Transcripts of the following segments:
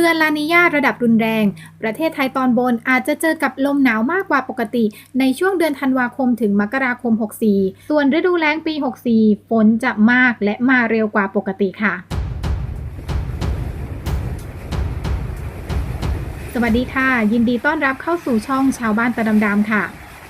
เตือนลานิญาระดับรุนแรง ประเทศไทยตอนบนอาจจะเจอกับลมหนาวมากกว่าปกติ ในช่วงเดือนธันวาคมถึงมกราคม 64 ส่วนฤดูแล้งปี 64 ฝนจะมากและมาเร็วกว่าปกติค่ะ สวัสดีค่ะ ยินดีต้อนรับเข้าสู่ช่องชาวบ้านตะดำดำค่ะ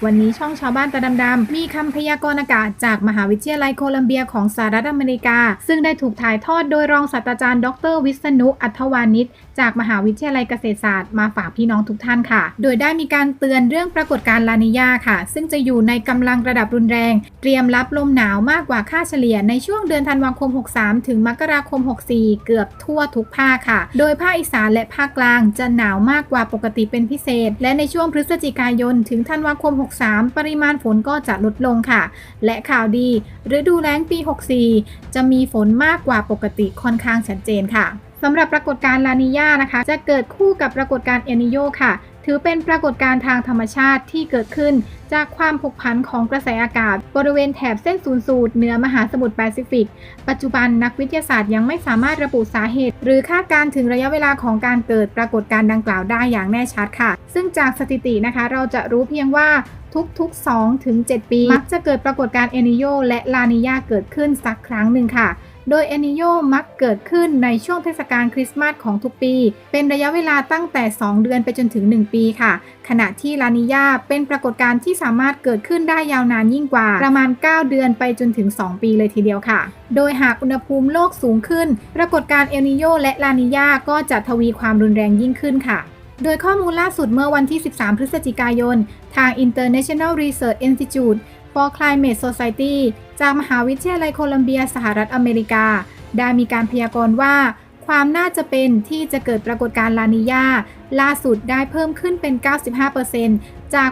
วันนี้ช่องชาวบ้านตะดำดำมีคำพยากรณ์อากาศจากมหาวิทยาลัยโคลัมเบียของสหรัฐอเมริกา ซึ่งได้ถูกถ่ายทอดโดยรองศาสตราจารย์ ดร วิษณุ อัธวานิชจากมหาวิทยาลัยเกษตรศาสตร์มาฝากพี่น้องทุกท่านค่ะ โดยได้มีการเตือนเรื่องปรากฏการณ์ลานิญาค่ะ ซึ่งจะอยู่ในกำลังระดับรุนแรง เตรียมรับลมหนาวมากกว่าค่าเฉลี่ยในช่วงเดือนธันวาคม 63 ถึงมกราคม 64 เกือบทั่วทุกภาคค่ะ โดยภาคอีสานและภาคกลางจะหนาวมากกว่าปกติเป็นพิเศษ และในช่วงพฤศจิกายนถึงธันวาคม63 ปริมาณฝนก็จะลดลงค่ะ และข่าวดีฤดูแล้งปี 64 จะมีฝนมากกว่าปกติค่อนข้างชัดเจนค่ะสำหรับปรากฏการณ์ลานิยานะคะ จะเกิดคู่กับปรากฏการณ์เอนิโยค่ะ ถือเป็นปรากฏการณ์ทางธรรมชาติที่เกิดขึ้นจากความผกผันของกระแสอากาศ บริเวณแถบเส้นศูนย์สูตรเหนือมหาสมุทรแปซิฟิก ปัจจุบันนักวิทยาศาสตร์ยังไม่สามารถระบุสาเหตุ หรือคาดการถึงระยะเวลาของการเกิดปรากฏการณ์ดังกล่าวได้อย่างแน่ชัดค่ะ ซึ่งจากสถิตินะคะเราจะรู้เพียงว่าทุกๆ2ถึง7ปี มักจะเกิดปรากฏการณ์เอนิโยและลานิญาเกิดขึ้นสักครั้งหนึ่งค่ะ โดยเอนิโยมักเกิดขึ้นในช่วงเทศกาลคริสต์มาสของทุกปี เป็นระยะเวลาตั้งแต่ 2 เดือนไปจนถึง 1 ปีค่ะ ขณะที่ลานิญาเป็นปรากฏการณ์ที่สามารถเกิดขึ้นได้ยาวนานยิ่งกว่า ประมาณ 9 เดือนไปจนถึง 2 ปีเลยทีเดียวค่ะ โดยหากอุณหภูมิโลกสูงขึ้น ปรากฏการณ์เอลนิโยและลานิญาก็จะทวีความรุนแรงยิ่งขึ้นค่ะโดยข้อมูลล่าสุดเมื่อวันที่ 13 พฤศจิกายน ทาง International Research Institute for Climate Society จากมหาวิทยาลัยโคลัมเบียสหรัฐอเมริกา ได้มีการพยากรณ์ว่า ความน่าจะเป็นที่จะเกิดปรากฏการณ์ลานิญาล่าสุดได้เพิ่มขึ้นเป็น 95%จาก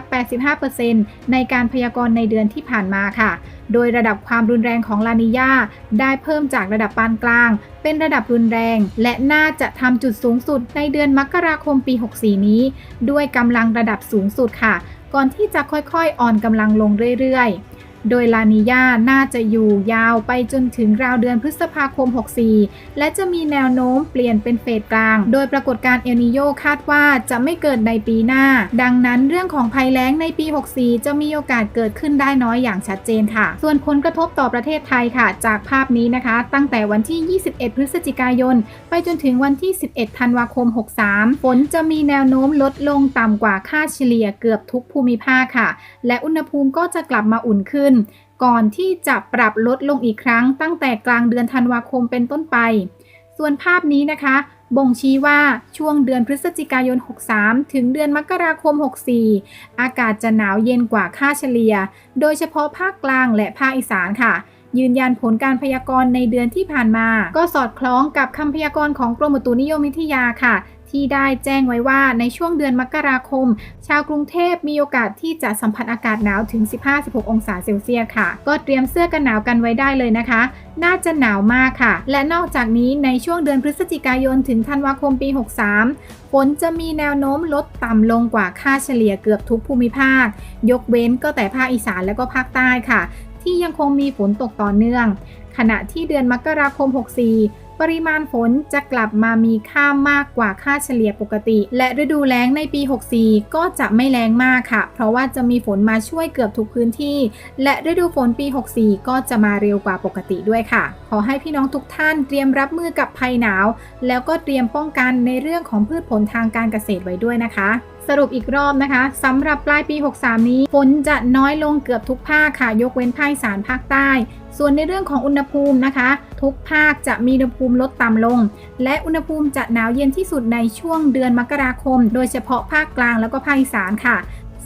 85%ในการพยากรณ์ในเดือนที่ผ่านมาค่ะ โดยระดับความรุนแรงของลานิญาได้เพิ่มจากระดับปานกลาง เป็นระดับรุนแรง และน่าจะทำจุดสูงสุดในเดือนมกราคมปี 64 นี้ ด้วยกำลังระดับสูงสุดค่ะ ก่อนที่จะค่อยๆ อ่อนกำลังลงเรื่อยๆ โดยลานิญาน่าจะอยู่ยาวไปจนถึงราวเดือนพฤษภาคม 64 และจะมีแนวโน้มเปลี่ยนเป็นเฟสกลาง โดยปรากฏการณ์เอลนิโยคาดว่าจะไม่เกิดในปีหน้า ดังนั้นเรื่องของภัยแล้งในปี 64 จะมีโอกาสเกิดขึ้นได้น้อยอย่างชัดเจนค่ะ ส่วนผลกระทบต่อประเทศไทยค่ะ จากภาพนี้นะคะ ตั้งแต่วันที่ 21 พฤศจิกายน ไปจนถึงวันที่ 11 ธันวาคม 63 ฝนจะมีแนวโน้มลดลงต่ำกว่าค่าเฉลี่ยเกือบทุกภูมิภาคค่ะ และอุณหภูมิก็จะกลับมาอุ่นขึ้นก่อนที่จะปรับลดลงอีกครั้ง ตั้งแต่กลางเดือนธันวาคมเป็นต้นไป ส่วนภาพนี้นะคะ บ่งชี้ว่าช่วงเดือนพฤศจิกายน 63 ถึงเดือนมกราคม 64 อากาศจะหนาวเย็นกว่าค่าเฉลี่ย โดยเฉพาะภาคกลางและภาคอีสานค่ะยืนยันผลการพยากรณ์ในเดือนที่ผ่านมา ก็สอดคล้องกับคำพยากรณ์ของกรมอุตุนิยมวิทยาค่ะ ที่ได้แจ้งไว้ว่าในช่วงเดือนมกราคม ชาวกรุงเทพมีโอกาสที่จะสัมผัสอากาศหนาวถึง 15-16 องศาเซลเซียสค่ะ ก็เตรียมเสื้อกันหนาวกันไว้ได้เลยนะคะ น่าจะหนาวมากค่ะ และนอกจากนี้ในช่วงเดือนพฤศจิกายนถึงธันวาคมปี 63ฝนจะมีแนวโน้มลดต่ำลงกว่าค่าเฉลี่ยเกือบทุกภูมิภาค ยกเว้นก็แต่ภาคอีสานและก็ภาคใต้ค่ะ ที่ยังคงมีฝนตกต่อเนื่อง ขณะที่เดือนมกราคม 64 ปริมาณฝนจะกลับมามีค่ามากกว่าค่าเฉลี่ยปกติ และฤดูแล้งในปี 64 ก็จะไม่แรงมากค่ะ เพราะว่าจะมีฝนมาช่วยเกือบทุกพื้นที่ และฤดูฝนปี 64 ก็จะมาเร็วกว่าปกติด้วยค่ะ ขอให้พี่น้องทุกท่านเตรียมรับมือกับภัยหนาว แล้วก็เตรียมป้องกันในเรื่องของพืชผลทางการเกษตรไว้ด้วยนะคะ สรุปอีกรอบนะคะสำหรับปลายปี 63 นี้ฝนจะน้อยลงเกือบทุกภาคค่ะ ยกเว้นภาคอีสานภาคใต้ ส่วนในเรื่องของอุณหภูมินะคะ ทุกภาคจะมีอุณหภูมิลดต่ำลง และอุณหภูมิจะหนาวเย็นที่สุดในช่วงเดือนมกราคม โดยเฉพาะภาคกลางแล้วก็ภาคอีสานค่ะ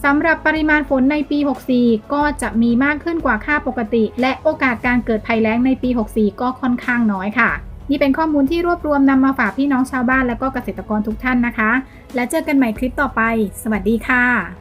สำหรับปริมาณฝนในปี 64 ก็จะมีมากขึ้นกว่าค่าปกติ และโอกาสการเกิดภัยแล้งในปี 64 ก็ค่อนข้างน้อยค่ะ นี่เป็นข้อมูลที่รวบรวมนำมาฝากพี่น้องชาวบ้านและก็เกษตรกรทุกท่านนะคะ และเจอกันใหม่คลิปต่อไป สวัสดีค่ะ